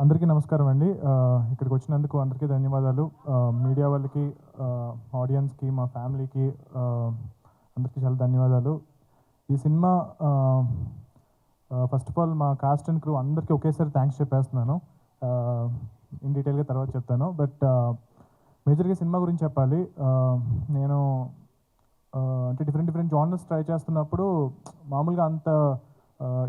అందరికీ నమస్కారం అండి. ఇక్కడికి వచ్చినందుకు అందరికీ ధన్యవాదాలు. మీడియా వాళ్ళకి ఆడియన్స్కి మా ఫ్యామిలీకి అందరికీ చాలా ధన్యవాదాలు. ఈ సినిమా ఫస్ట్ ఆఫ్ ఆల్ మా కాస్ట్ అండ్ క్రూ అందరికీ ఒకేసారి థ్యాంక్స్ చెప్పేస్తున్నాను. ఇన్ డీటెయిల్గా తర్వాత చెప్తాను. బట్ మేజర్గా సినిమా గురించి చెప్పాలి. నేను అంటే డిఫరెంట్ డిఫరెంట్ జానర్స్ ట్రై చేస్తున్నప్పుడు మామూలుగా అంత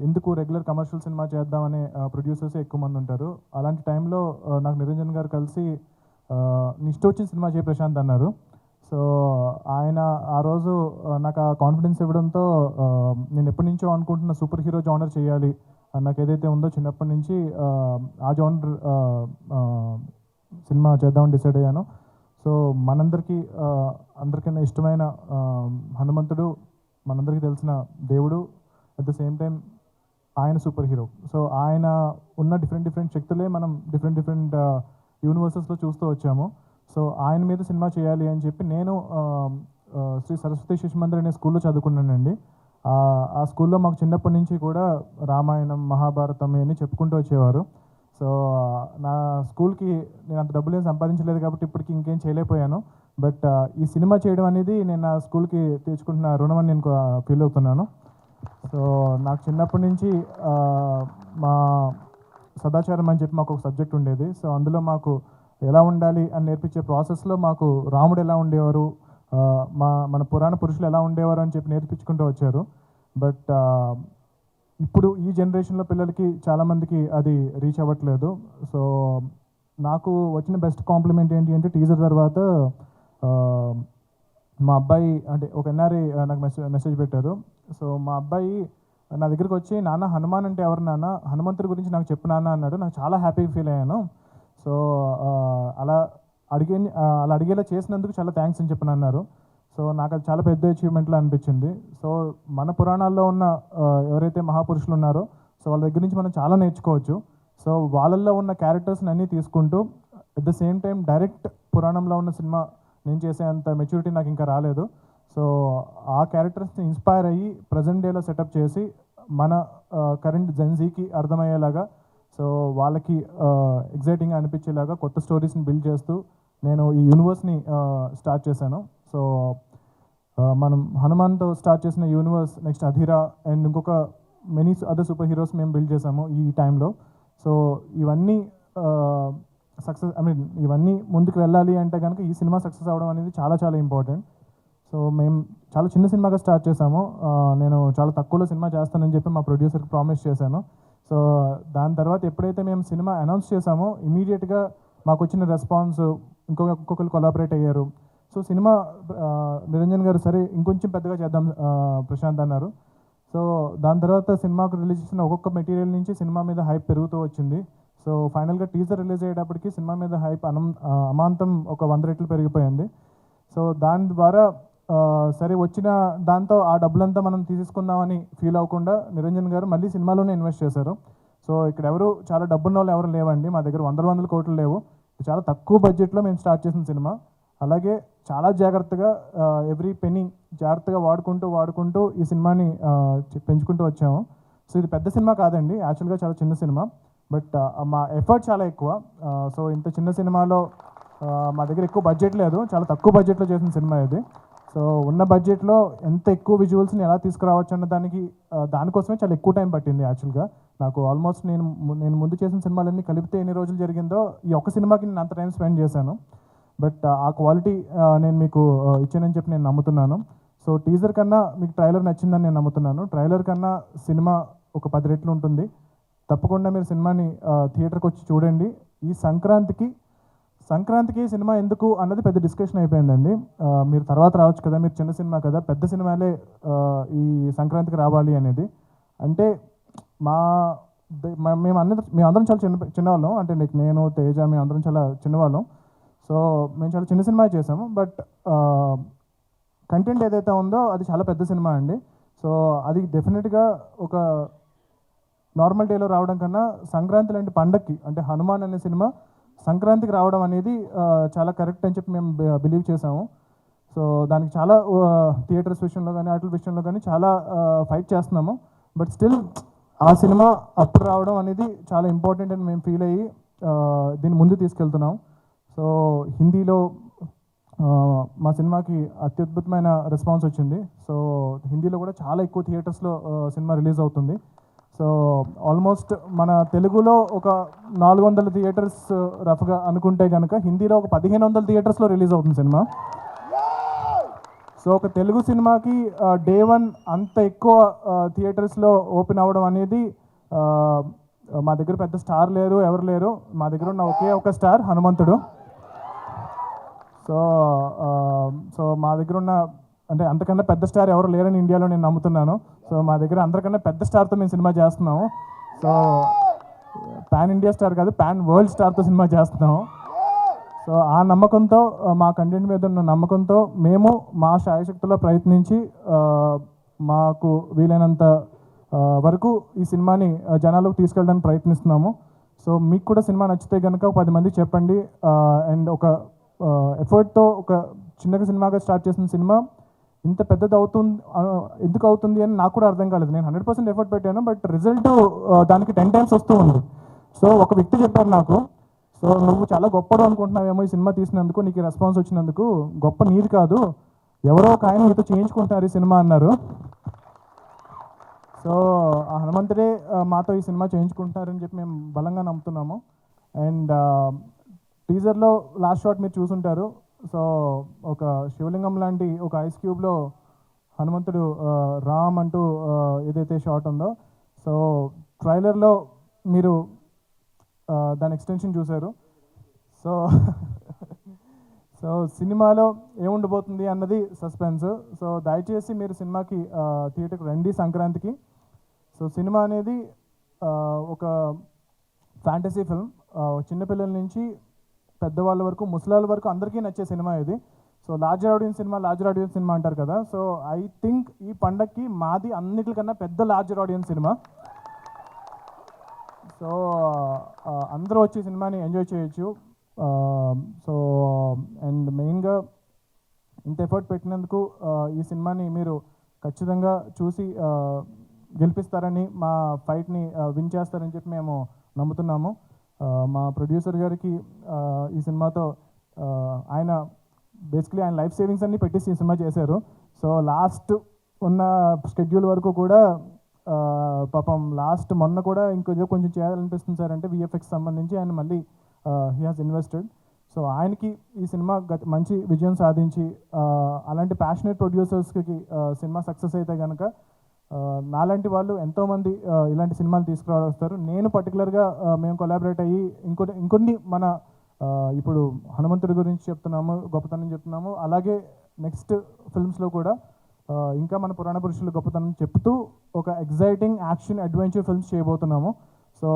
ఎందుకు రెగ్యులర్ కమర్షియల్ సినిమా చేద్దామనే ప్రొడ్యూసర్స్ ఎక్కువ మంది ఉంటారు. అలాంటి టైంలో నాకు నిరంజన్ గారు కలిసి నీ ఇష్టం వచ్చిన సినిమా చేయ ప్రశాంత్ అన్నారు. సో ఆయన ఆ రోజు నాకు ఆ కాన్ఫిడెన్స్ ఇవ్వడంతో నేను ఎప్పటి నుంచో అనుకుంటున్న సూపర్ హీరో జానర్ చేయాలి నాకు ఏదైతే ఉందో చిన్నప్పటి నుంచి ఆ, జానర్ సినిమా చేద్దామని డిసైడ్ అయ్యాను. సో మనందరికీ ఆ, అందరికన్నా ఇష్టమైన హనుమంతుడు మనందరికీ తెలిసిన దేవుడు అట్ ద సేమ్ టైం ఆయన సూపర్ హీరో సో ఆయన ఉన్న డిఫరెంట్ డిఫరెంట్ శక్తులే మనం డిఫరెంట్ డిఫరెంట్ యూనివర్సెస్లో చూస్తూ వచ్చాము. సో ఆయన మీద సినిమా చేయాలి అని చెప్పి నేను um, uh, శ్రీ సరస్వతి శిశు మందిర్ అనే స్కూల్లో చదువుకున్నానండి. ఆ, స్కూల్లో మాకు చిన్నప్పటి నుంచి కూడా రామాయణం మహాభారతం అని చెప్పుకుంటూ వచ్చేవారు. సో నా స్కూల్కి నేను అంత డబ్బులు ఏం సంపాదించలేదు కాబట్టి ఇప్పటికి ఇంకేం చేయలేకపోయాను. బట్ ఈ సినిమా చేయడం అనేది నేను నా స్కూల్కి తీర్చుకుంటున్న రుణం అని నేను ఫీల్ అవుతున్నాను. సో నాకు చిన్నప్పటి నుంచి మా సదాచారం అని చెప్పి మాకు ఒక సబ్జెక్ట్ ఉండేది. సో అందులో మాకు ఎలా ఉండాలి అని నేర్పించే ప్రాసెస్లో మాకు రాముడు ఎలా ఉండేవారు మా మన పురాణ పురుషులు ఎలా ఉండేవారు అని చెప్పి నేర్పించుకుంటూ వచ్చారు. బట్ ఇప్పుడు ఈ జనరేషన్లో పిల్లలకి చాలామందికి అది రీచ్ అవ్వట్లేదు. సో నాకు వచ్చిన బెస్ట్ కాంప్లిమెంట్ ఏంటి అంటే టీజర్ తర్వాత మా అబ్బాయి అంటే ఒక ఎన్ఆర్ఐ నాకు మెసేజ్ మెసేజ్ పెట్టారు. సో మా అబ్బాయి నా దగ్గరికి వచ్చి నాన్న హనుమాన్ అంటే ఎవరు నాన్న? హనుమంతుడి గురించి నాకు చెప్పు నాన్న అన్నాడు. నాకు చాలా హ్యాపీగా ఫీల్ అయ్యాను. సో అలా అడిగే అలా అడిగేలా చేసినందుకు చాలా థ్యాంక్స్ అని చెప్పని అన్నారు. సో నాకు అది చాలా పెద్ద అచీవ్మెంట్లో అనిపించింది. సో మన పురాణాల్లో ఉన్న ఎవరైతే మహాపురుషులు ఉన్నారో సో వాళ్ళ దగ్గర నుంచి మనం చాలా నేర్చుకోవచ్చు. సో వాళ్ళల్లో ఉన్న క్యారెక్టర్స్ని అన్నీ తీసుకుంటూ at the same time direct పురాణంలో ఉన్న సినిమా నేను చేసే అంత మెచ్యూరిటీ నాకు ఇంకా రాలేదు. సో ఆ క్యారెక్టర్స్ని ఇన్స్పైర్ అయ్యి ప్రజెంట్ డేలో సెటప్ చేసి మన కరెంట్ జెన్జీకి అర్థమయ్యేలాగా సో వాళ్ళకి ఎగ్జైటింగ్ అనిపించేలాగా కొత్త స్టోరీస్ని బిల్డ్ చేస్తూ నేను ఈ యూనివర్స్ని స్టార్ట్ చేశాను. సో మనం హనుమాన్తో స్టార్ట్ చేసిన యూనివర్స్ నెక్స్ట్ అధిరా అండ్ ఇంకొక మెనీ అదర్ సూపర్ హీరోస్ మేము బిల్డ్ చేసాము ఈ టైంలో. సో ఇవన్నీ సక్సెస్ ఐ మీన్ ఇవన్నీ ముందుకు వెళ్ళాలి అంటే కనుక ఈ సినిమా సక్సెస్ అవ్వడం అనేది చాలా చాలా ఇంపార్టెంట్. సో మేము చాలా చిన్న సినిమాగా స్టార్ట్ చేసాము. నేను చాలా తక్కువలో సినిమా చేస్తానని చెప్పి మా ప్రొడ్యూసర్కి ప్రామిస్ చేశాను. సో దాని తర్వాత ఎప్పుడైతే మేము సినిమా అనౌన్స్ చేసామో ఇమీడియట్గా మాకు వచ్చిన రెస్పాన్స్ ఇంకొక ఇంకొకరు కొలాబరేట్ అయ్యారు. సో సినిమా నిరంజన్ గారు సరే ఇంకొంచెం పెద్దగా చేద్దాం ప్రశాంత్ అన్నారు. సో దాని తర్వాత సినిమాకు రిలీజ్ చేసిన ఒక్కొక్క మెటీరియల్ నుంచి సినిమా మీద హైప్ పెరుగుతూ వచ్చింది. సో ఫైనల్గా టీజర్ రిలీజ్ అయ్యేటప్పటికి సినిమా మీద హైప్ అనం అమాంతం ఒక వంద రెట్లు పెరిగిపోయింది. సో దాని ద్వారా సరే వచ్చిన దాంతో ఆ డబ్బులంతా మనం తీసుకుందామని ఫీల్ అవ్వకుండా నిరంజన్ గారు మళ్ళీ సినిమాలోనే ఇన్వెస్ట్ చేశారు. సో ఇక్కడ ఎవరు చాలా డబ్బున్న వాళ్ళు ఎవరు లేవండి. మా దగ్గర వందల వందల కోట్లు లేవు. చాలా తక్కువ బడ్జెట్లో మేము స్టార్ట్ చేసిన సినిమా. అలాగే చాలా జాగ్రత్తగా ఎవ్రీ పెనీ జాగ్రత్తగా వాడుకుంటూ వాడుకుంటూ ఈ సినిమాని పెంచుకుంటూ వచ్చాము. సో ఇది పెద్ద సినిమా కాదండి. యాక్చువల్గా చాలా చిన్న సినిమా. బట్ మా ఎఫర్ట్ చాలా ఎక్కువ. సో ఇంత చిన్న సినిమాలో మా దగ్గర ఎక్కువ బడ్జెట్ లేదు. చాలా తక్కువ బడ్జెట్లో చేసిన సినిమా ఇది. సో ఉన్న బడ్జెట్లో ఎంత ఎక్కువ విజువల్స్ని ఎలా తీసుకురావచ్చు అన్న దానికి దానికోసమే చాలా ఎక్కువ టైం పట్టింది యాక్చువల్గా నాకు ఆల్మోస్ట్ నేను నేను ముందు చేసిన సినిమాలన్నీ కలిపితే ఎన్ని రోజులు జరిగిందో ఈ ఒక్క సినిమాకి నేను అంత టైం స్పెండ్ చేశాను. బట్ ఆ క్వాలిటీ నేను మీకు ఇచ్చానని చెప్పి నేను నమ్ముతున్నాను. సో టీజర్ కన్నా మీకు ట్రైలర్ నచ్చిందని నేను నమ్ముతున్నాను. ట్రైలర్ కన్నా సినిమా ఒక పది రెట్లు ఉంటుంది. తప్పకుండా మీరు సినిమాని థియేటర్కి వచ్చి చూడండి. ఈ సంక్రాంతికి సంక్రాంతికి సినిమా ఎందుకు అన్నది పెద్ద డిస్కషన్ అయిపోయిందండి. మీరు తర్వాత రావచ్చు కదా మీరు చిన్న సినిమా కదా పెద్ద సినిమాలే ఈ సంక్రాంతికి రావాలి అనేది. అంటే మా ద- మేము అన్ని మేము అందరం చాలా చిన్న చిన్నవాళ్ళం. అంటే నీకు నేను తేజ మేము అందరం చాలా చిన్నవాళ్ళం. సో మేము చాలా చిన్న సినిమా చేసాము. బట్ కంటెంట్ ఏదైతే ఉందో అది చాలా పెద్ద సినిమా అండి. సో అది డెఫినెట్గా ఒక నార్మల్ డేలో రావడం కన్నా సంక్రాంతి లాంటి పండక్కి అంటే హనుమాన్ అనే సినిమా సంక్రాంతికి రావడం అనేది చాలా కరెక్ట్ అని చెప్పి మేము బిలీవ్ చేసాము సో దానికి చాలా థియేటర్స్ విషయంలో కానీ ఆటల విషయంలో కానీ చాలా ఫైట్ చేస్తున్నాము. బట్ స్టిల్ ఆ సినిమా అప్పుడు రావడం అనేది చాలా ఇంపార్టెంట్ అని మేము ఫీల్ అయ్యి దీన్ని ముందు తీసుకెళ్తున్నాం. సో హిందీలో మా సినిమాకి అత్యద్భుతమైన రెస్పాన్స్ వచ్చింది. సో హిందీలో కూడా చాలా ఎక్కువ థియేటర్స్లో సినిమా రిలీజ్ అవుతుంది. సో ఆల్మోస్ట్ మన తెలుగులో ఒక నాలుగు వందల థియేటర్స్ uh, రఫ్గా అనుకుంటే కనుక హిందీలో ఒక పదిహేను వందల థియేటర్స్లో రిలీజ్ అవుతుంది సినిమా. సో ఒక తెలుగు సినిమాకి uh, డే వన్ అంత ఎక్కువ uh, థియేటర్స్లో ఓపెన్ అవ్వడం అనేది మా దగ్గర పెద్ద స్టార్ లేరు ఎవరు లేరు. మా దగ్గర ఉన్న ఒకే ఒక స్టార్ హనుమంతుడు. సో సో మా దగ్గర ఉన్న అంటే అంతకన్నా పెద్ద స్టార్ ఎవరు లేరని ఇండియాలో నేను నమ్ముతున్నాను. సో మా దగ్గర అందరికన్నా పెద్ద స్టార్తో మేము సినిమా చేస్తున్నాము. సో పాన్ ఇండియా స్టార్ కాదు పాన్ వరల్డ్ స్టార్తో సినిమా చేస్తున్నాము. సో ఆ నమ్మకంతో మా కంటెంట్ మీద ఉన్న నమ్మకంతో మేము మా శాయశక్తిలో ప్రయత్నించి మాకు వీలైనంత వరకు ఈ సినిమాని జనాలకు తీసుకెళ్ళడానికి ప్రయత్నిస్తున్నాము. సో మీకు కూడా సినిమా నచ్చితే కనుక పది మంది చెప్పండి. అండ్ ఒక ఎఫర్ట్తో ఒక చిన్నగా సినిమాగా స్టార్ట్ చేసిన సినిమా ఇంత పెద్దది అవుతుంది ఎందుకు అవుతుంది అని నాకు కూడా అర్థం కాలేదు. నేను హండ్రెడ్ పర్సెంట్ ఎఫర్ట్ పెట్టాను బట్ రిజల్ట్ దానికి టెన్ టైమ్స్ వస్తూ ఉంది. సో ఒక వ్యక్తి చెప్పారు నాకు సో నువ్వు చాలా గొప్పడు అనుకుంటున్నావేమో ఈ సినిమా తీసినందుకు నీకు రెస్పాన్స్ వచ్చినందుకు. గొప్ప నీది కాదు. ఎవరో ఒక ఆయన మీతో చేయించుకుంటున్నారు ఈ సినిమా అన్నారు. సో ఆ హనుమంతుడే మాతో ఈ సినిమా చేయించుకుంటున్నారని చెప్పి మేము బలంగా నమ్ముతున్నాము. అండ్ టీజర్లో లాస్ట్ షాట్ మీరు చూసుంటారు. సో ఒక శివలింగం లాంటి ఒక ఐస్ క్యూబ్లో హనుమంతుడు రామ్ అంటూ ఏదైతే షాట్ ఉందో. సో ట్రైలర్లో మీరు దాని ఎక్స్టెన్షన్ చూశారు. సో సో సినిమాలో ఏముండబోతుంది అన్నది సస్పెన్స్. సో దయచేసి మీరు సినిమాకి థియేటర్కి రండి సంక్రాంతికి. సో సినిమా అనేది ఒక ఫ్యాంటసీ ఫిల్మ్. చిన్నపిల్లల నుంచి పెద్దవాళ్ళ వరకు ముసలాళ్ళ వరకు అందరికీ నచ్చే సినిమా ఇది. So larger audience cinema larger audience cinema అంటారు కదా. సో ఐ థింక్ ఈ పండక్కి మాది అన్నిటికన్నా పెద్ద లార్జర్ ఆడియన్స్ సినిమా. సో అందరూ వచ్చి సినిమాని ఎంజాయ్ చేయొచ్చు. సో అండ్ మెయిన్గా ఇంత ఎఫర్ట్ పెట్టినందుకు ఈ సినిమాని మీరు ఖచ్చితంగా చూసి గెలిపిస్తారని మా ఫైట్ని విన్ చేస్తారని చెప్పి మేము నమ్ముతున్నాము. మా ప్రొడ్యూసర్ గారికి ఈ సినిమాతో ఆయన బేసిక్లీ ఆయన లైఫ్ సేవింగ్స్ అన్నీ పెట్టేసి ఈ సినిమా చేశారు. సో లాస్ట్ ఉన్న షెడ్యూల్ వరకు కూడా పాపం లాస్ట్ మొన్న కూడా ఇంకొంచెం కొంచెం చేయాలనిపిస్తుంది సార్ అంటే విఎఫ్ఎక్స్ సంబంధించి ఆయన మళ్ళీ హీ హాజ్ ఇన్వెస్టెడ్ సో ఆయనకి ఈ సినిమా గత మంచి విజయం సాధించి అలాంటి ప్యాషనేట్ ప్రొడ్యూసర్స్కి సినిమా సక్సెస్ అయితే కనుక నాలాంటి వాళ్ళు ఎంతోమంది ఇలాంటి సినిమాలు తీసుకురావడం వస్తారు నేను పర్టికులర్గా మేము కొలాబరేట్ అయ్యి ఇంకొన్ని ఇంకొన్ని మన ఇప్పుడు హనుమంతుడి గురించి చెప్తున్నాము గొప్పతనం చెప్తున్నాము. అలాగే నెక్స్ట్ ఫిల్మ్స్లో కూడా ఇంకా మన పురాణ పురుషులు గొప్పతనం చెప్తూ ఒక ఎగ్జైటింగ్ యాక్షన్ అడ్వెంచర్ ఫిల్మ్స్ చేయబోతున్నాము. సో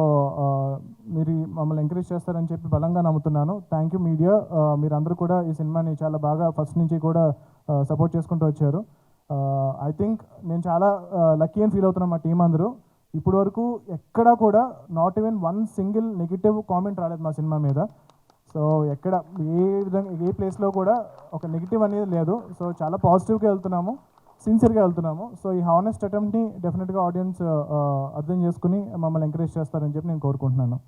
మీరు మమ్మల్ని ఎంకరేజ్ చేస్తారని చెప్పి బలంగా నమ్ముతున్నాను. థ్యాంక్ యూ మీడియా మీరందరూ కూడా ఈ సినిమాని చాలా బాగా ఫస్ట్ నుంచి కూడా సపోర్ట్ చేసుకుంటూ వచ్చారు. ఐ థింక్ నేను చాలా లక్కీ అని ఫీల్ అవుతున్నాను మా టీం అందరూ. ఇప్పటి వరకు ఎక్కడా కూడా not even one single negative comment రాలేదు మా సినిమా మీద. సో ఎక్కడ ఏ విధంగా ఏ ప్లేస్లో కూడా ఒక నెగిటివ్ అనేది లేదు. సో చాలా పాజిటివ్గా వెళ్తున్నాము. సిన్సియర్గా వెళ్తున్నాము. సో ఈ హానెస్ట్ అటెంప్ట్ని డెఫినెట్గా ఆడియన్స్ అర్థం చేసుకుని మమ్మల్ని ఎంకరేజ్ చేస్తారని చెప్పి నేను కోరుకుంటున్నాను.